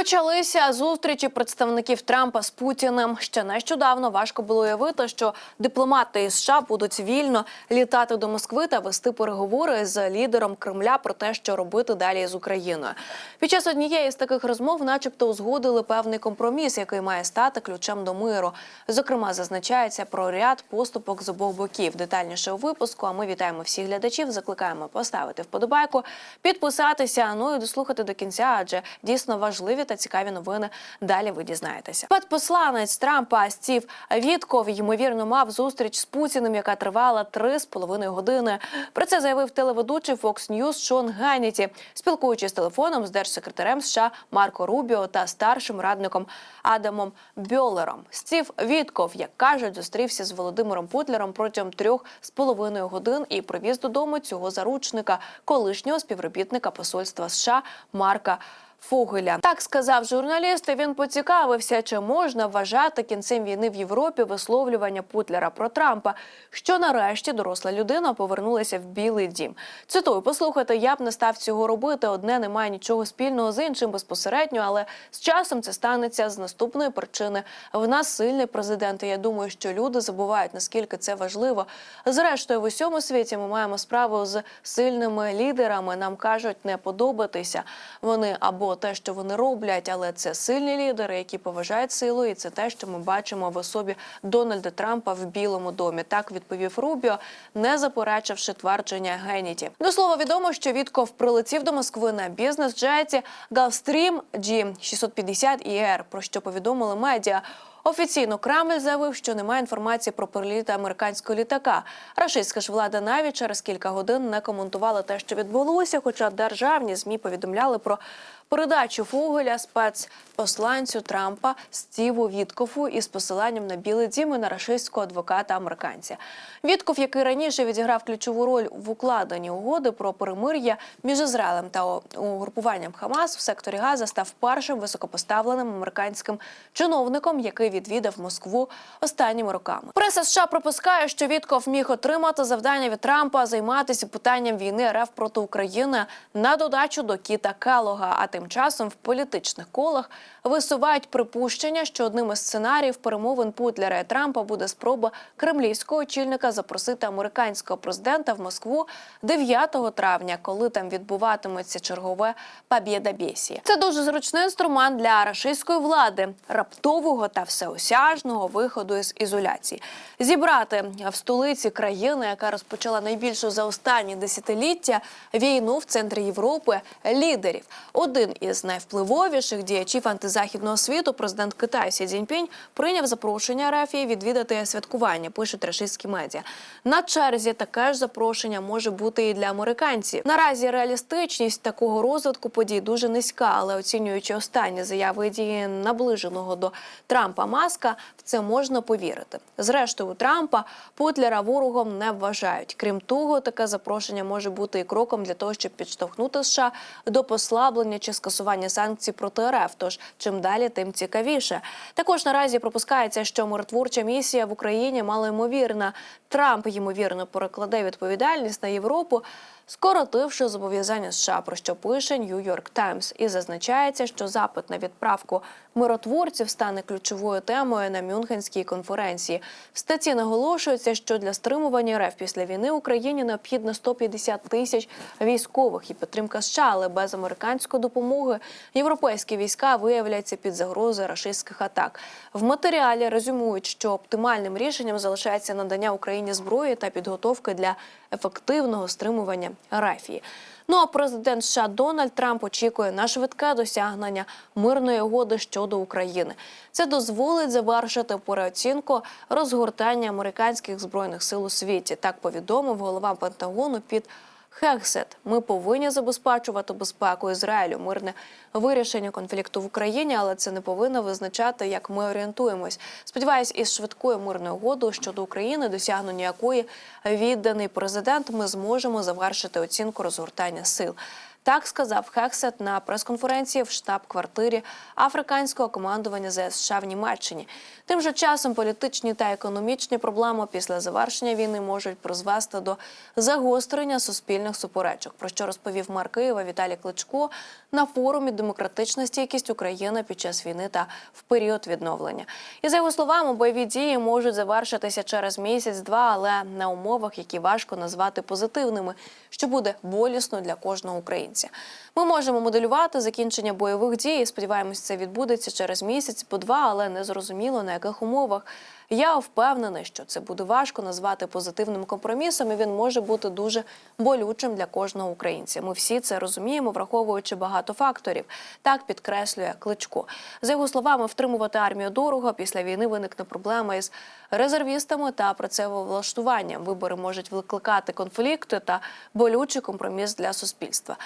Почалися зустрічі представників Трампа з Путіним. Ще нещодавно важко було уявити, що дипломати із США будуть вільно літати до Москви та вести переговори з лідером Кремля про те, що робити далі з Україною. Під час однієї з таких розмов, начебто, узгодили певний компроміс, який має стати ключем до миру. Зокрема, зазначається про ряд поступок з обох боків. Детальніше у випуску. А ми вітаємо всіх глядачів. Закликаємо поставити вподобайку, підписатися. Ну і дослухати до кінця, адже дійсно важливі та цікаві новини. Далі ви дізнаєтеся. Спецпосланець Трампа Стів Вітков ймовірно мав зустріч з Путіним, яка тривала три з половиною години. Про це заявив телеведучий Fox News Шон Ганніті, спілкуючись телефоном з держсекретарем США Марко Рубіо та старшим радником Адамом Бьолером. Стів Вітков, як кажуть, зустрівся з Володимиром Путлером протягом трьох з половиною годин і привіз додому цього заручника, колишнього співробітника посольства США Марка. Фогеля так сказав журналіст. і Він поцікавився, чи можна вважати кінцем війни в Європі висловлювання Путлера про Трампа, що нарешті доросла людина повернулася в Білий Дім. Цитую, послухайте, я б не став цього робити. Одне не має нічого спільного з іншим безпосередньо, але з часом це станеться з наступної причини. В нас сильний президент. і Я думаю, що люди забувають наскільки це важливо. Зрештою, в усьому світі ми маємо справу з сильними лідерами. Нам кажуть не подобатися. Вони або те, що вони роблять, але це сильні лідери, які поважають силу, і це те, що ми бачимо в особі Дональда Трампа в Білому домі. Так відповів Рубіо, не заперечивши твердження Геніті. До слова відомо, що Вітков прилетів до Москви на бізнес-джеті Gulfstream G650 ER, про що повідомили медіа. Офіційно Кремль заявив, що немає інформації про переліт американського літака. Рашистська ж влада навіть через кілька годин не коментувала те, що відбулося. Хоча державні змі повідомляли про передачу Фугеля спецпосланцю Трампа Стіву Віткофу із посиланням на Білий Дім і на рашистського адвоката американця. Вітков, який раніше відіграв ключову роль в укладенні угоди про перемир'я між Ізраїлем та угрупуванням Хамас в секторі Газа, став першим високопоставленим американським чиновником, який відвідав Москву останніми роками. Преса США пропускає, що Вітков міг отримати завдання від Трампа займатися питанням війни РФ проти України на додачу до Кіта Келога. А тим часом в політичних колах висувають припущення, що одним із сценаріїв перемовин Путлера і Трампа буде спроба кремлівського очільника запросити американського президента в Москву 9 травня, коли там відбуватиметься чергове побєдобєсіє. Це дуже зручний інструмент для рашистської влади раптового та всеосяжного виходу із ізоляції. Зібрати в столиці країни, яка розпочала найбільшу за останні десятиліття війну в центрі Європи лідерів. Один із найвпливовіших діячів антизахідного світу, президент Китаю Сі Цзіньпінь, прийняв запрошення Рафії відвідати святкування. Пишуть рашистські медіа. На черзі таке ж запрошення може бути і для американців. Наразі реалістичність такого розвитку подій дуже низька, але оцінюючи останні заяви дії наближеного до Трампа Маска, в це можна повірити. Зрештою, Трампа Путлера ворогом не вважають. Крім того, таке запрошення може бути і кроком для того, щоб підштовхнути США до послаблення чи скасування санкцій проти РФ. Тож чим далі, тим цікавіше. Також наразі пропускається, що миротворча місія в Україні малоймовірна. Трамп ймовірно перекладе відповідальність на Європу. Скоротивши зобов'язання США, про що пише Нью-Йорк Таймс, і зазначається, що запит на відправку миротворців стане ключовою темою на Мюнхенській конференції. В статті наголошується, що для стримування РФ після війни Україні необхідно 150 тисяч військових і підтримка США, але без американської допомоги європейські війська виявляться під загрозою рашистських атак. В матеріалі резюмують, що оптимальним рішенням залишається надання Україні зброї та підготовки для ефективного стримування рафії. Ну а президент США Дональд Трамп очікує на швидке досягнення мирної угоди щодо України. Це дозволить завершити переоцінку розгортання американських збройних сил у світі. Так повідомив голова Пентагону під Хексет. Ми повинні забезпечувати безпеку Ізраїлю, мирне вирішення конфлікту в Україні, але це не повинно визначати, як ми орієнтуємось. Сподіваюсь, із швидкою мирною угодою щодо України, досягнення якої відданий президент, ми зможемо завершити оцінку розгортання сил. Так сказав Хексет на прес-конференції в штаб-квартирі африканського командування ЗС США в Німеччині. Тим же часом політичні та економічні проблеми після завершення війни можуть призвести до загострення суспільних суперечок. Про що розповів мер Києва Віталій Кличко на форумі Демократична стійкість України під час війни та в період відновлення. І за його словами, бойові дії можуть завершитися через місяць-два, але на умовах, які важко назвати позитивними, що буде болісно для кожного українця. Ми можемо моделювати закінчення бойових дій. Сподіваємось, це відбудеться через місяць по два, але не зрозуміло на яких умовах. Я впевнений, що це буде важко назвати позитивним компромісом, і він може бути дуже болючим для кожного українця. Ми всі це розуміємо, враховуючи багато факторів. Так підкреслює Кличко. За його словами, втримувати армію дорого після війни виникне проблема із резервістами та працевлаштуванням. Вибори можуть викликати конфлікти та болючий компроміс для суспільства.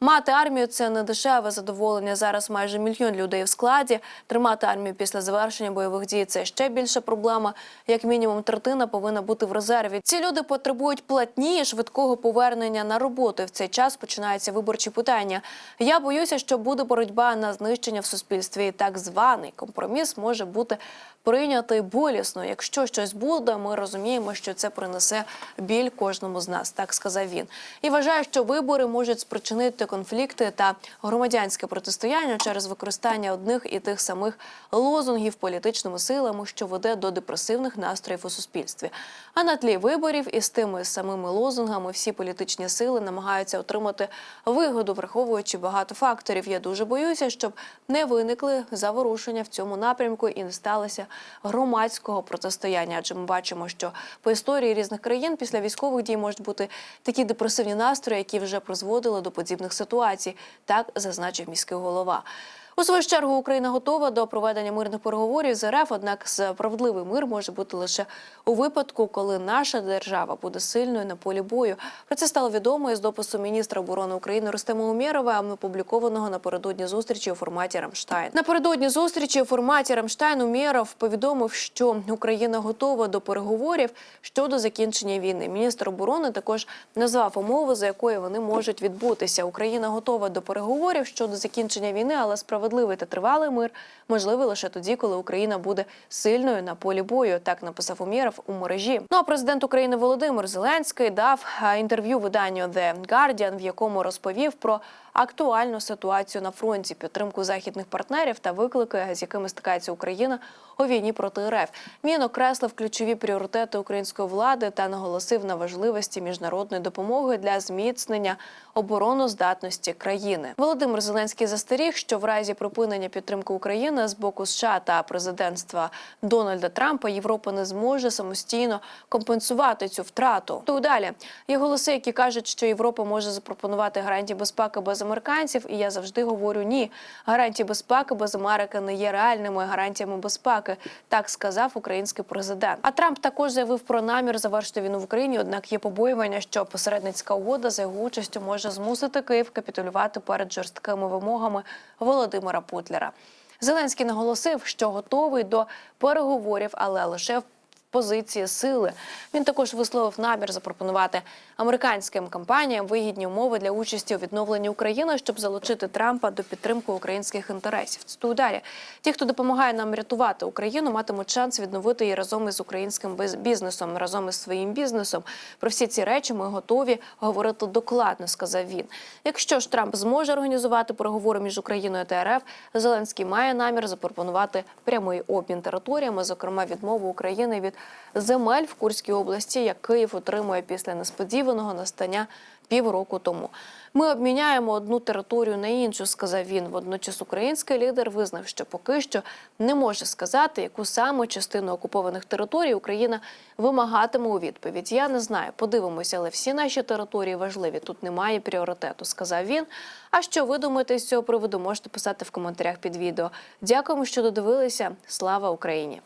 Мати армію це не дешеве задоволення. Зараз майже мільйон людей в складі. Тримати армію після завершення бойових дій це ще більша проблема. Як мінімум, третина повинна бути в резерві. Ці люди потребують платні і швидкого повернення на роботу. В цей час починаються виборчі питання. Я боюся, що буде боротьба на знищення в суспільстві. І так званий компроміс може бути прийнятий болісно. Якщо щось буде, ми розуміємо, що це принесе біль кожному з нас. Так сказав він. І вважає, що вибори можуть спричинити конфлікти та громадянське протистояння через використання одних і тих самих лозунгів політичними силами, що веде до депресивних настроїв у суспільстві. А на тлі виборів із тими самими лозунгами всі політичні сили намагаються отримати вигоду, враховуючи багато факторів. Я дуже боюся, щоб не виникли заворушення в цьому напрямку і не сталося громадського протистояння. Адже ми бачимо, що по історії різних країн після військових дій можуть бути такі депресивні настрої, які вже призводили до подібних ситуацій. Так зазначив міський голова. У свою чергу Україна готова до проведення мирних переговорів з РФ, однак справедливий мир може бути лише у випадку, коли наша держава буде сильною на полі бою. Про це стало відомо із допису міністра оборони України Рустема Умєрова, опублікованого напередодні зустрічі у форматі Рамштайн. Напередодні зустрічі у форматі Рамштайн Умєров повідомив, що Україна готова до переговорів щодо закінчення війни. Міністр оборони також назвав умови, за якої вони можуть відбутися. Україна готова до переговорів щодо закінчення війни, але справедливий та тривалий мир можливий лише тоді, коли Україна буде сильною на полі бою. Так написав Умєров у мережі. Ну а президент України Володимир Зеленський дав е, інтерв'ю виданню The Guardian, в якому розповів про актуальну ситуацію на фронті, підтримку західних партнерів та виклики, з якими стикається Україна у війні проти РФ. Він окреслив ключові пріоритети української влади та наголосив на важливості міжнародної допомоги для зміцнення обороноздатності країни. Володимир Зеленський застеріг, що в разі припинення підтримки України з боку США та президентства Дональда Трампа Європа не зможе самостійно компенсувати цю втрату. То далі є голоси, які кажуть, що Європа може запропонувати гарантії безпеки без американців, і я завжди говорю ні. Гарантії безпеки без Америки не є реальними гарантіями безпеки. Так сказав український президент. А Трамп також заявив про намір завершити війну в Україні. Однак є побоювання, що посередницька угода за його участю може змусити Київ капітулювати перед жорсткими вимогами Володимира Путлера. Зеленський наголосив, що готовий до переговорів, але лише в позиції сили. Він також висловив намір запропонувати американським компаніям вигідні умови для участі у відновленні України, щоб залучити Трампа до підтримки українських інтересів. Цитую далі. Ті, хто допомагає нам рятувати Україну, матимуть шанс відновити її разом із українським бізнесом, разом із своїм бізнесом. Про всі ці речі ми готові говорити докладно, сказав він. Якщо ж Трамп зможе організувати переговори між Україною та РФ, Зеленський має намір запропонувати прямий обмін територіями, зокрема відмову України від земель в Курській області, як Київ отримує після несподіваного настання півроку тому. Ми обміняємо одну територію на іншу, сказав він. Водночас український лідер визнав, що поки що не може сказати, яку саме частину окупованих територій Україна вимагатиме у відповідь. Я не знаю, подивимося, але всі наші території важливі. Тут немає пріоритету, сказав він. А що ви думаєте з цього приводу? Можете писати в коментарях під відео. Дякуємо, що додивилися. Слава Україні!